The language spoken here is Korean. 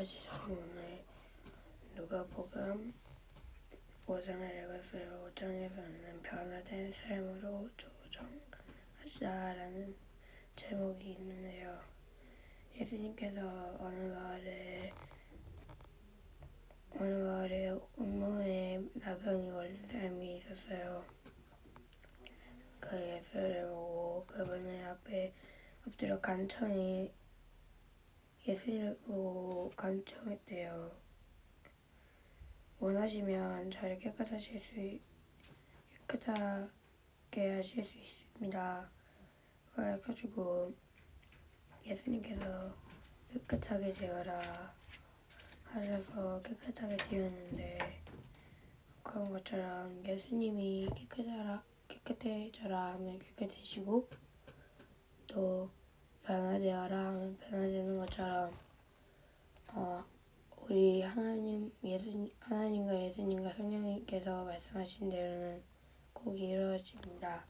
여기까지 저는 오늘 누가복음 5장을 읽었어요. 5장에서는 변화된 삶으로 조정하자라는 제목이 있는데요. 예수님께서 어느 마을에 어느 마을에 온몸에 나병이 걸린 사람이 있었어요. 그 예수를 보고 그분의 앞에 엎드려 간청히 예수님을 보고 간청했대요. 원하시면 저를 깨끗하실 수 있- 깨끗하게 하실 수 있습니다. 그래가지고 예수님께서 깨끗하게 되어라 하셔서 깨끗하게 되었는데 그런 것처럼 예수님이 깨끗하라 깨끗해져라 하면 깨끗해지고 또 변화되어라 하면 어, 우리 하나님 예수 하나님과 예수님과 성령님께서 말씀하신 대로는 꼭 이루어집니다.